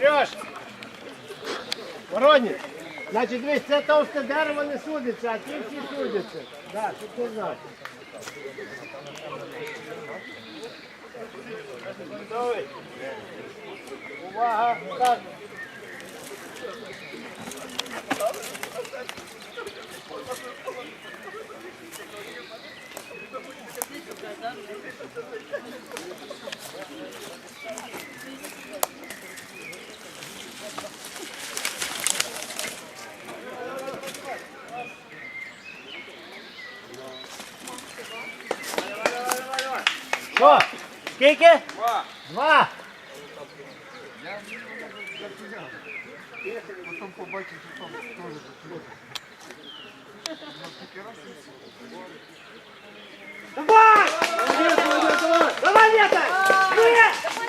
Сереж! Воронів! Значить, дивись, це товсте дерево не судиться, а ті всі судяться. Так, щоб ти знав. Готовий? Увага! Так. Що? Скільки? Два. Два. Потім побачиш, що там теж. Давай! Давай, Вета! Давай!